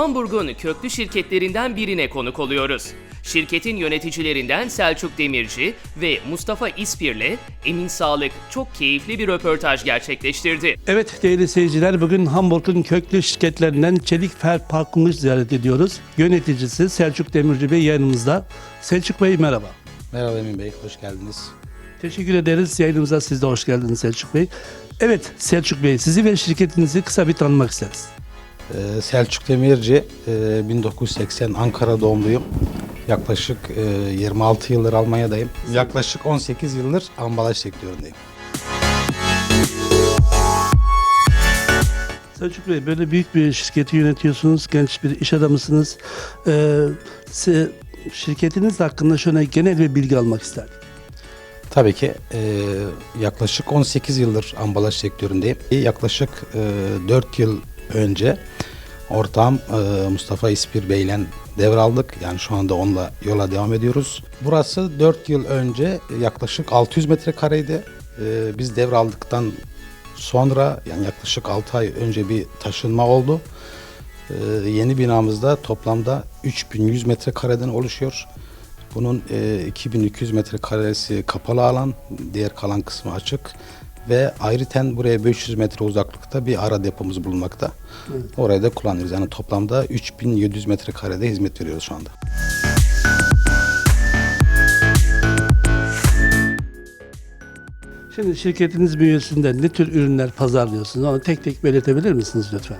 Hamburg'un köklü şirketlerinden birine konuk oluyoruz. Şirketin yöneticilerinden Selçuk Demirci ve Mustafa İspir'le Emin Sağlık çok keyifli bir röportaj gerçekleştirdi. Evet değerli seyirciler bugün Hamburg'un köklü şirketlerinden Çelik Fer Parkı'nı ziyaret ediyoruz. Yöneticisi Selçuk Demirci Bey yanımızda. Selçuk Bey merhaba. Merhaba Emin Bey, hoş geldiniz. Teşekkür ederiz. Yayınımıza siz de hoş geldiniz Selçuk Bey. Evet Selçuk Bey sizi ve şirketinizi kısa bir tanımak isteriz. Ee, Selçuk Demirci, e, 1980 Ankara doğumluyum. Yaklaşık e, 26 yıldır Almanya'dayım. Yaklaşık 18 yıldır ambalaj sektöründeyim. Selçuk Bey böyle büyük bir şirketi yönetiyorsunuz. Genç bir iş adamısınız. Ee, şirketiniz hakkında şöyle genel bir bilgi almak isterdim. Tabii ki e, yaklaşık 18 yıldır ambalaj sektöründeyim. Yaklaşık e, 4 yıl önce ortağım e, Mustafa İspir Bey'le devraldık. Yani şu anda onunla yola devam ediyoruz. Burası 4 yıl önce yaklaşık 600 metrekareydi. E, biz devraldıktan sonra yani yaklaşık 6 ay önce bir taşınma oldu. E, yeni binamızda toplamda 3100 metrekareden oluşuyor. Bunun e, 2200 metrekaresi kapalı alan, diğer kalan kısmı açık ve ayrıten buraya 500 metre uzaklıkta bir ara depomuz bulunmakta. Orayı da kullanıyoruz. Yani toplamda 3700 metrekarede hizmet veriyoruz şu anda. Şimdi şirketiniz bünyesinde ne tür ürünler pazarlıyorsunuz? Onu tek tek belirtebilir misiniz lütfen?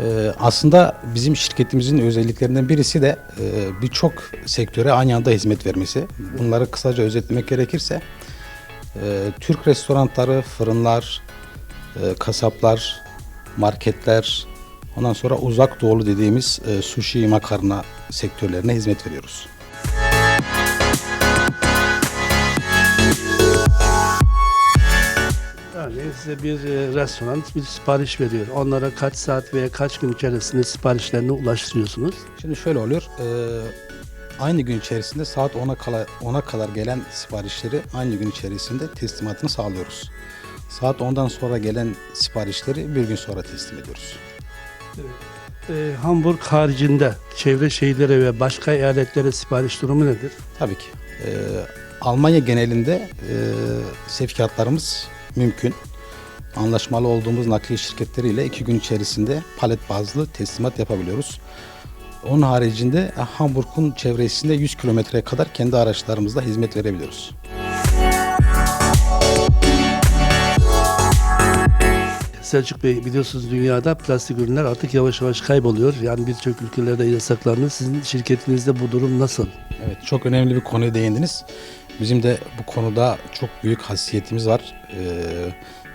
Ee, aslında bizim şirketimizin özelliklerinden birisi de e, birçok sektöre aynı anda hizmet vermesi. Bunları kısaca özetlemek gerekirse e, Türk restoranları, fırınlar, e, kasaplar, marketler, ondan sonra uzak doğulu dediğimiz e, sushi, makarna sektörlerine hizmet veriyoruz. Örneğin size bir e, restoran bir sipariş veriyor. Onlara kaç saat veya kaç gün içerisinde siparişlerini ulaştırıyorsunuz? Şimdi şöyle oluyor. e, aynı gün içerisinde saat 10'a kadar 10'a kadar gelen siparişleri aynı gün içerisinde teslimatını sağlıyoruz. Saat 10'dan sonra gelen siparişleri bir gün sonra teslim ediyoruz. E, Hamburg haricinde çevre şehirlere ve başka eyaletlere sipariş durumu nedir? Tabii ki. e, Almanya genelinde e, sevkiyatlarımız mümkün. Anlaşmalı olduğumuz nakliye şirketleriyle iki gün içerisinde palet bazlı teslimat yapabiliyoruz. Onun haricinde e, Hamburg'un çevresinde 100 kilometreye kadar kendi araçlarımızla hizmet verebiliyoruz. Selçuk Bey biliyorsunuz dünyada plastik ürünler artık yavaş yavaş kayboluyor. Yani birçok ülkelerde yasaklandı. Sizin şirketinizde bu durum nasıl? Evet çok önemli bir konuya değindiniz. Bizim de bu konuda çok büyük hassasiyetimiz var. Ee,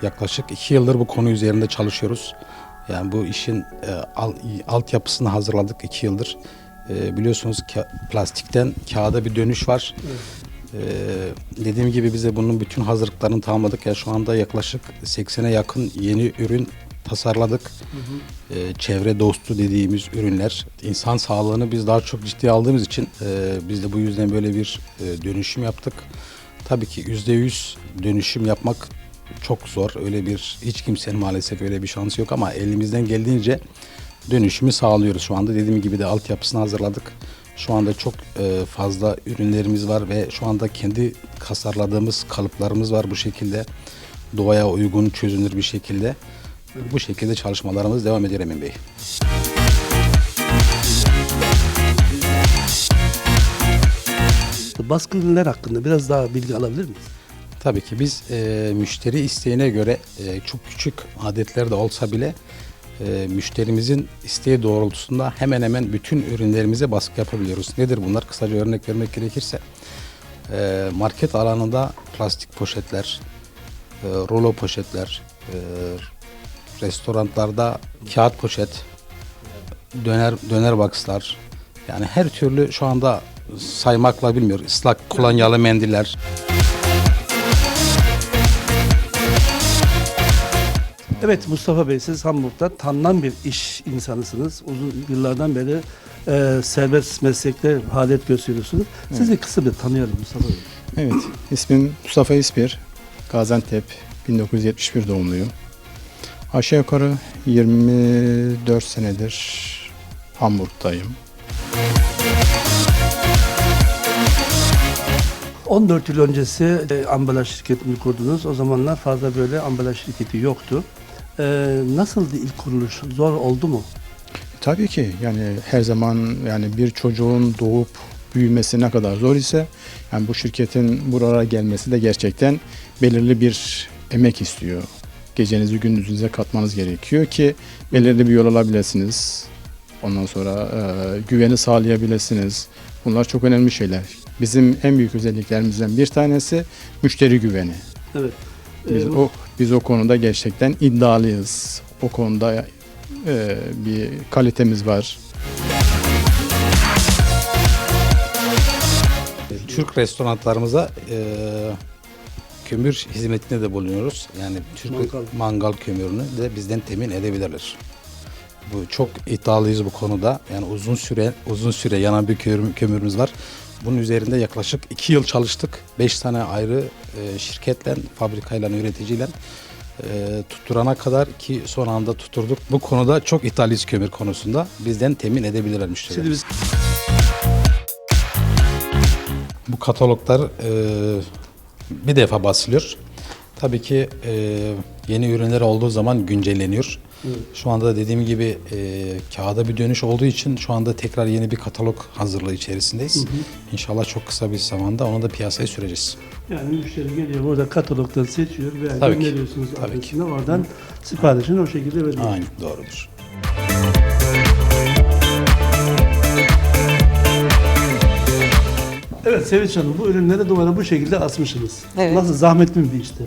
yaklaşık iki yıldır bu konu üzerinde çalışıyoruz. Yani bu işin e, al, altyapısını hazırladık iki yıldır. Ee, biliyorsunuz ka- plastikten kağıda bir dönüş var. Ee, dediğim gibi bize bunun bütün hazırlıklarını tamamladık. Ya şu anda yaklaşık 80'e yakın yeni ürün tasarladık. Ee, çevre dostu dediğimiz ürünler. İnsan sağlığını biz daha çok ciddiye aldığımız için e, biz de bu yüzden böyle bir e, dönüşüm yaptık. Tabii ki %100 dönüşüm yapmak çok zor. Öyle bir hiç kimsenin maalesef öyle bir şansı yok ama elimizden geldiğince dönüşümü sağlıyoruz şu anda. Dediğim gibi de altyapısını hazırladık. Şu anda çok e, fazla ürünlerimiz var ve şu anda kendi tasarladığımız kalıplarımız var bu şekilde. Doğaya uygun, çözünür bir şekilde. Bu şekilde çalışmalarımız devam ediyor Emin Bey. Baskı ürünler hakkında biraz daha bilgi alabilir miyiz? Tabii ki biz e, müşteri isteğine göre e, çok küçük adetler de olsa bile e, müşterimizin isteği doğrultusunda hemen hemen bütün ürünlerimize baskı yapabiliyoruz. Nedir bunlar? Kısaca örnek vermek gerekirse e, market alanında plastik poşetler, e, rulo poşetler, e, restoranlarda kağıt poşet, döner döner boxlar yani her türlü şu anda saymakla bilmiyor. Islak kolonyalı mendiller. Evet Mustafa Bey siz Hamburg'da tanınan bir iş insanısınız. Uzun yıllardan beri e, serbest meslekte faaliyet gösteriyorsunuz. Sizi kısa bir tanıyalım Mustafa Bey. Evet, ismim Mustafa İspir. Gaziantep 1971 doğumluyum. Aşağı yukarı 24 senedir Hamburg'dayım. 14 yıl öncesi e, ambalaj şirketini kurdunuz. O zamanlar fazla böyle ambalaj şirketi yoktu. E, nasıldı ilk kuruluş? Zor oldu mu? Tabii ki yani her zaman yani bir çocuğun doğup büyümesi ne kadar zor ise yani bu şirketin buralara gelmesi de gerçekten belirli bir emek istiyor. Gecenizi gündüzünüze katmanız gerekiyor ki belirli bir yol alabilirsiniz. Ondan sonra e, güveni sağlayabilirsiniz. Bunlar çok önemli şeyler. Bizim en büyük özelliklerimizden bir tanesi müşteri güveni. Evet. Biz E, o biz o konuda gerçekten iddialıyız. O konuda e, bir kalitemiz var. Türk restoranlarımıza e, kömür hizmetinde de bulunuyoruz. Yani Türk Mangal. mangal, kömürünü de bizden temin edebilirler. Bu çok iddialıyız bu konuda. Yani uzun süre uzun süre yanan bir kömür, kömürümüz var. Bunun üzerinde yaklaşık iki yıl çalıştık. Beş tane ayrı e, şirketle, fabrikayla, üreticiyle e, tutturana kadar ki son anda tutturduk. Bu konuda çok iddialıyız kömür konusunda. Bizden temin edebilirler müşteriler. Şimdi biz Bu kataloglar e, bir defa basılıyor. Tabii ki e, yeni ürünler olduğu zaman güncelleniyor. Şu anda da dediğim gibi e, kağıda bir dönüş olduğu için şu anda tekrar yeni bir katalog hazırlığı içerisindeyiz. İnşallah çok kısa bir zamanda onu da piyasaya süreceğiz. yani müşteri geliyor burada katalogdan seçiyor ve Tabii gönderiyorsunuz Tabii ki. adresine. Oradan siparişini o şekilde veriyor. Aynen doğrudur. Evet Sevinç Hanım bu ürünleri duvara bu şekilde asmışsınız. Evet. Nasıl zahmetli bir işti?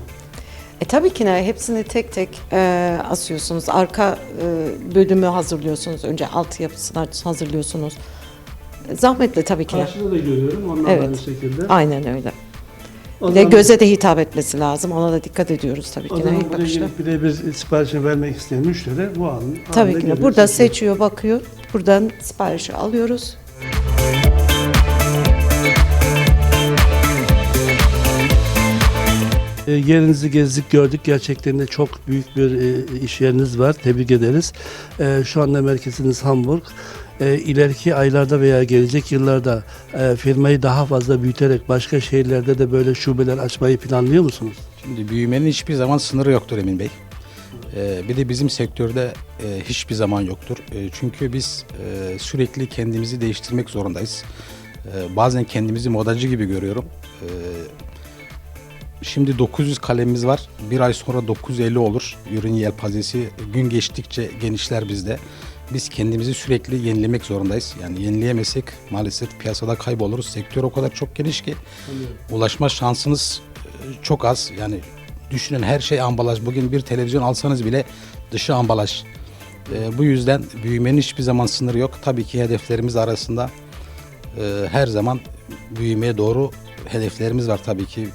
E tabii ki ne hepsini tek tek e, asıyorsunuz. Arka e, bölümü hazırlıyorsunuz. Önce alt yapısını hazırlıyorsunuz. E, Zahmetli tabii ki. de. Karşıda da görüyorum da Evet. aynı şekilde. Aynen öyle. O Bir de zaman- göze de hitap etmesi lazım. Ona da dikkat ediyoruz tabii O ki. de zaman ilk buraya bakışta. gelip birebir siparişini vermek isteyen müşteri bu an Tabii ki de. Burada seçiyor, bakıyor. Buradan siparişi alıyoruz. E, yerinizi gezdik gördük. Gerçekten de çok büyük bir e, iş yeriniz var. Tebrik ederiz. E, şu anda merkeziniz Hamburg. E, ileriki aylarda veya gelecek yıllarda e, firmayı daha fazla büyüterek başka şehirlerde de böyle şubeler açmayı planlıyor musunuz? Şimdi büyümenin hiçbir zaman sınırı yoktur Emin Bey. Bir de bizim sektörde hiçbir zaman yoktur. Çünkü biz sürekli kendimizi değiştirmek zorundayız. Bazen kendimizi modacı gibi görüyorum. Şimdi 900 kalemimiz var. Bir ay sonra 950 olur. Ürün yelpazesi gün geçtikçe genişler bizde. Biz kendimizi sürekli yenilemek zorundayız. Yani yenileyemezsek maalesef piyasada kayboluruz. Sektör o kadar çok geniş ki ulaşma şansınız e, çok az. Yani düşünün her şey ambalaj. Bugün bir televizyon alsanız bile dışı ambalaj. E, bu yüzden büyümenin hiçbir zaman sınırı yok. Tabii ki hedeflerimiz arasında e, her zaman büyümeye doğru hedeflerimiz var tabii ki.